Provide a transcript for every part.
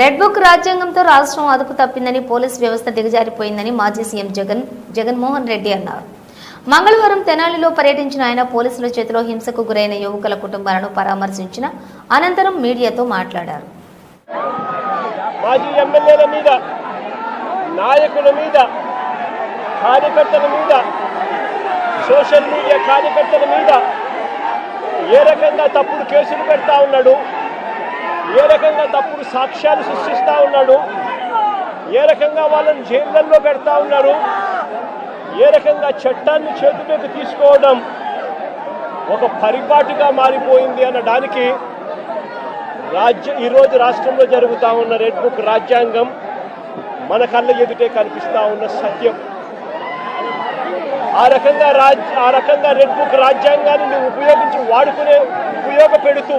Red book రాజ్యాంగంతో రాష్ట్రం అదుపు తప్పిందని police వ్యవస్థ దిగజారిపోయిందని మాజీ సీఎం జగన్ జగన్మోహన్ రెడ్డి అన్నారు. మంగళవారం తెనాలిలో పర్యటించిన ఆయన పోలీసుల చేతిలో హింసకు గురైన యువకుల కుటుంబాలను పరామర్శించిన అనంతరం మీడియాతో మాట్లాడారు. మాజీ ఎమ్మెల్యేల మీద నాయకుల మీద కార్యకర్తల మీద సోషల్ మీడియా కార్యకర్తల మీద ఏ రకంగా తప్పుడు కేసులు పెడతా ఉన్నాడు? ఏ రకంగా తప్పుడు సాక్ష్యాలు సృష్టిస్తూ ఉన్నాడు? ఏ రకంగా వాళ్ళని జైళ్ళల్లో పెడతా ఉన్నారు? ఏ రకంగా చట్టాన్ని చేతిలోకి తీసుకోవడం ఒక పరిపాటిగా మారిపోయింది అనడానికి రాజ్య ఈరోజు రాష్ట్రంలో జరుగుతూ ఉన్న రెడ్ బుక్ రాజ్యాంగం మన కళ్ళ ఎదుటే కనిపిస్తూ ఉన్న సత్యం. ఆ రకంగా రాజ్ ఆ రకంగా రెడ్ బుక్ రాజ్యాంగాన్ని ఉపయోగించి వాడుకునే ఉపయోగపెడుతూ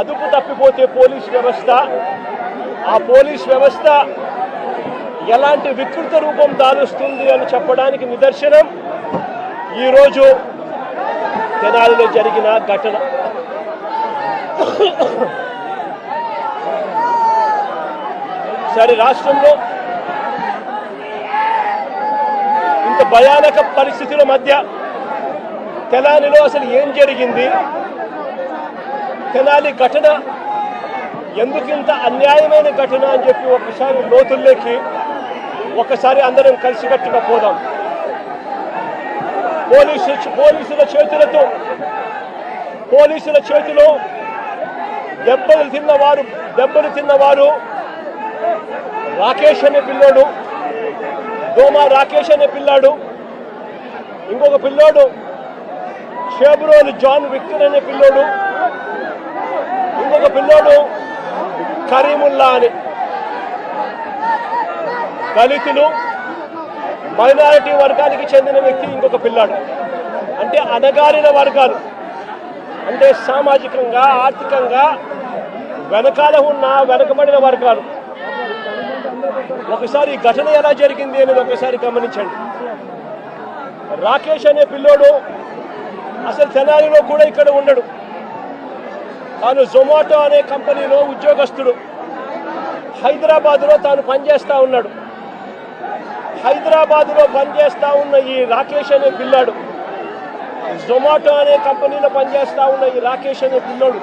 అదుపు తప్పిపోతే పోలీస్ వ్యవస్థ. ఆ పోలీస్ వ్యవస్థ ఎలాంటి వికృత రూపం దాలుస్తుంది అని చెప్పడానికి నిదర్శనం. ఈరోజు తెనాలిలో జరిగిన ఘటన. సరే రాష్ట్రంలో ఇంత భయానక పరిస్థితుల మధ్య తెనాలిలో అసలు ఏం జరిగింది? తెనాలి ఘటన ఎందుకు ఇంత అన్యాయమైన ఘటన అని చెప్పి ఒకసారి లోతుల్లోకి ఒకసారి అందరం కలిసికట్టుగా పోదాం. పోలీసు పోలీసుల చేతులతో పోలీసుల చేతిలో దెబ్బలు తిన్నవారు దెబ్బలు తిన్నవారు రాకేష్ అనే పిల్లోడు దోమా రాకేష్ అనే పిల్లాడు ఇంకొక పిల్లోడు షేబ్రోల్ జాన్ విక్టర్ అనే పిల్లోడు ఇంకొక పిల్లోడు కరీముల్లా అని. దళితులు మైనారిటీ వర్గానికి చెందిన వ్యక్తి ఇంకొక పిల్లాడు. అంటే అనగారిన వర్గాలు. అంటే సామాజికంగా ఆర్థికంగా వెనకాల ఉన్న వెనకబడిన వర్గాలు. ఒకసారి ఘటన ఎలా జరిగింది అనేది ఒకసారి గమనించండి. రాకేష్ అనే పిల్లోడు అసలు తెనాలిలో కూడా ఇక్కడ ఉండడు. తాను జొమాటో అనే కంపెనీలో ఉద్యోగస్తుడు. హైదరాబాద్లో తాను పనిచేస్తూ ఉన్నాడు. హైదరాబాద్లో పనిచేస్తూ ఉన్న ఈ రాకేష్ అనే పిల్లాడు. జొమాటో అనే కంపెనీలో పనిచేస్తూ ఉన్న ఈ రాకేష్ అనే పిల్లోడు.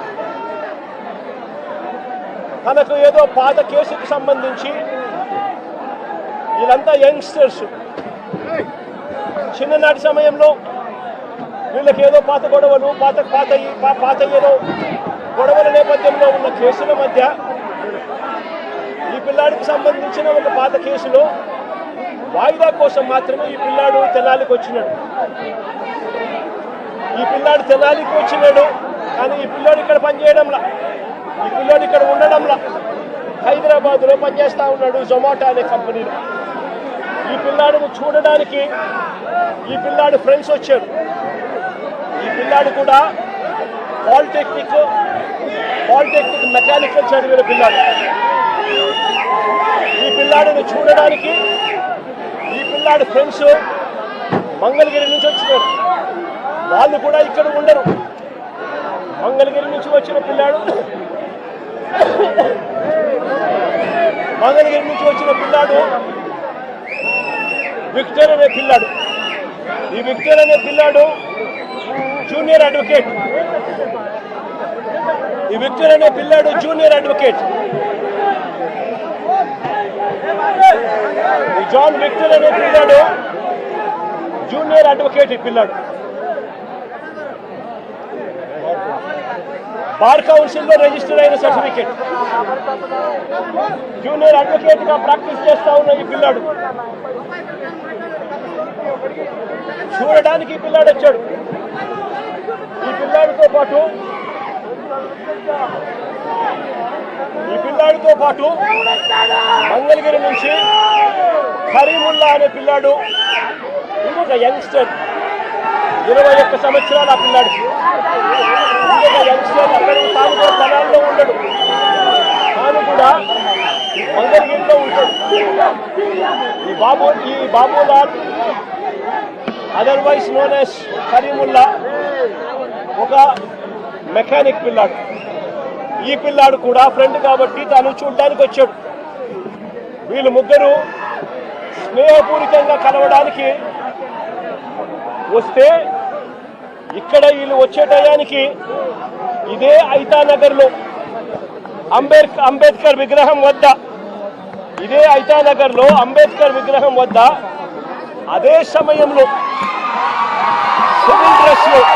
తనకు ఏదో పాత కేసుకు సంబంధించి వీళ్ళంతా యంగ్స్టర్స్. చిన్ననాటి సమయంలో వీళ్ళకి ఏదో పాత గొడవలు పాత పాత పాత ఏదో గొడవల నేపథ్యంలో ఉన్న కేసుల మధ్య ఈ పిల్లాడికి సంబంధించిన ఒక పాత కేసులో వాయిదా కోసం మాత్రమే ఈ పిల్లాడు తెల్లాలికి వచ్చినాడు. ఈ పిల్లాడు తెల్లాలికి వచ్చినాడు కానీ ఈ పిల్లాడు ఇక్కడ పనిచేయడంలా. ఈ పిల్లాడు ఇక్కడ ఉండడంలా. హైదరాబాద్లో పనిచేస్తూ ఉన్నాడు జొమాటో అనే కంపెనీలో. ఈ పిల్లాడును చూడడానికి ఈ పిల్లాడు ఫ్రెండ్స్ వచ్చారు ఈ పిల్లాడు కూడా పాలిటెక్నిక్ పాలిటెక్నిక్ మెకానికల్ చదివిన పిల్లాడు. ఈ పిల్లాడిని చూడడానికి ఈ పిల్లాడి ఫ్రెండ్స్ మంగళగిరి నుంచి వచ్చినారు. వాళ్ళు కూడా ఇక్కడ ఉండరు. మంగళగిరి నుంచి వచ్చిన పిల్లాడు మంగళగిరి నుంచి వచ్చిన పిల్లాడు విక్టర్ అనే పిల్లాడు. ఈ విక్టర్ అనే పిల్లాడు జూనియర్ అడ్వకేట్. ఈ విక్టర్ అనే పిల్లాడు జూనియర్ అడ్వకేట్. ఈ జాన్ విక్టర్ అనే పిల్లాడు జూనియర్ అడ్వకేట్ ఈ పిల్లాడు. బార్ కౌన్సిల్లో రిజిస్టర్ అయిన సర్టిఫికేట్. జూనియర్ అడ్వకేట్గా ప్రాక్టీస్ చేస్తా ఉన్న ఈ పిల్లాడు. చూడడానికి ఈ పిల్లాడు వచ్చాడు. ఈ పిల్లాడితో పాటు ఈ పిల్లాడితో పాటు మంగళగిరి నుంచి కరీముల్లా అనే పిల్లాడు ఇంకొక యంగ్స్టర్ ఇరవై ఒక్క సంవత్సరాలు ఆ పిల్లాడికి ఇంకొక యంగ్స్టర్ అక్కడ తాను కూడా స్థలాల్లో ఉండడు. తాను కూడా మంగళగిరిలో ఉంటాడు. ఈ బాబు ఈ Babulal otherwise known as Kareemulla ఒక మెకానిక్ పిల్లాడు. ఈ పిల్లాడు కూడా ఫ్రెండ్ కాబట్టి తను చూడడానికి వచ్చాడు. వీళ్ళు ముగ్గురు స్నేహపూరితంగా కలవడానికి వస్తే ఇక్కడ వీళ్ళు వచ్చే టయానికి ఇదే ఐతానగర్లో అంబేద్కర్ అంబేద్కర్ విగ్రహం వద్ద ఇదే ఐతానగర్లో అంబేద్కర్ విగ్రహం వద్ద అదే సమయంలో సివిల్ డ్రెస్లో లో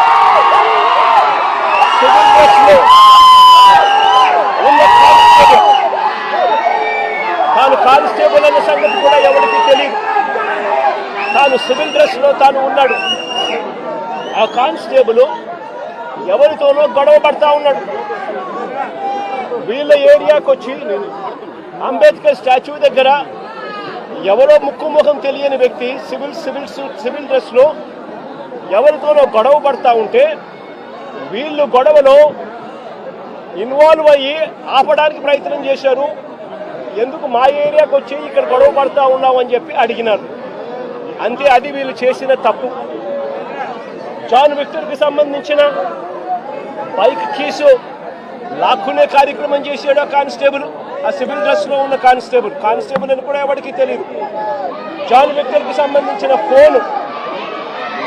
సివిల్ డ్రెస్లో ఉన్న కానిస్టేబుల్ తాను కానిస్టేబుల్ అనే సంగతి కూడా ఎవరికి తెలియదు. తాను సివిల్ డ్రెస్లో తాను ఉన్నాడు. ఆ కానిస్టేబుల్ ఎవరితోనో గొడవ పడతా ఉన్నాడు. వీళ్ళ ఏరియాకి వచ్చి అంబేద్కర్ స్టాచ్యూ దగ్గర ఎవరో ముక్కు ముఖం తెలియని వ్యక్తి సివిల్ సివిల్ సివిల్ డ్రెస్లో ఎవరితోనో గొడవ పడతా ఉంటే వీళ్ళు గొడవలో ఇన్వాల్వ్ అయ్యి ఆపడానికి ప్రయత్నం చేశారు. ఎందుకు మా ఏరియాకి వచ్చి ఇక్కడ గొడవ పడతా ఉన్నావు అని చెప్పి అడిగినారు. అంతే అది వీళ్ళు చేసిన తప్పు. జాన్ విక్టర్కి సంబంధించిన బైక్ కీసు లాక్కునే కార్యక్రమం చేశాడు ఆ కానిస్టేబుల్ ఆ సివిల్ డ్రెస్లో ఉన్న కానిస్టేబుల్. కానిస్టేబుల్ అని కూడా ఎవరికి తెలియదు జాన్ విక్టర్కి సంబంధించిన ఫోన్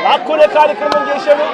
లాక్కునే కార్యక్రమం చేశాడు.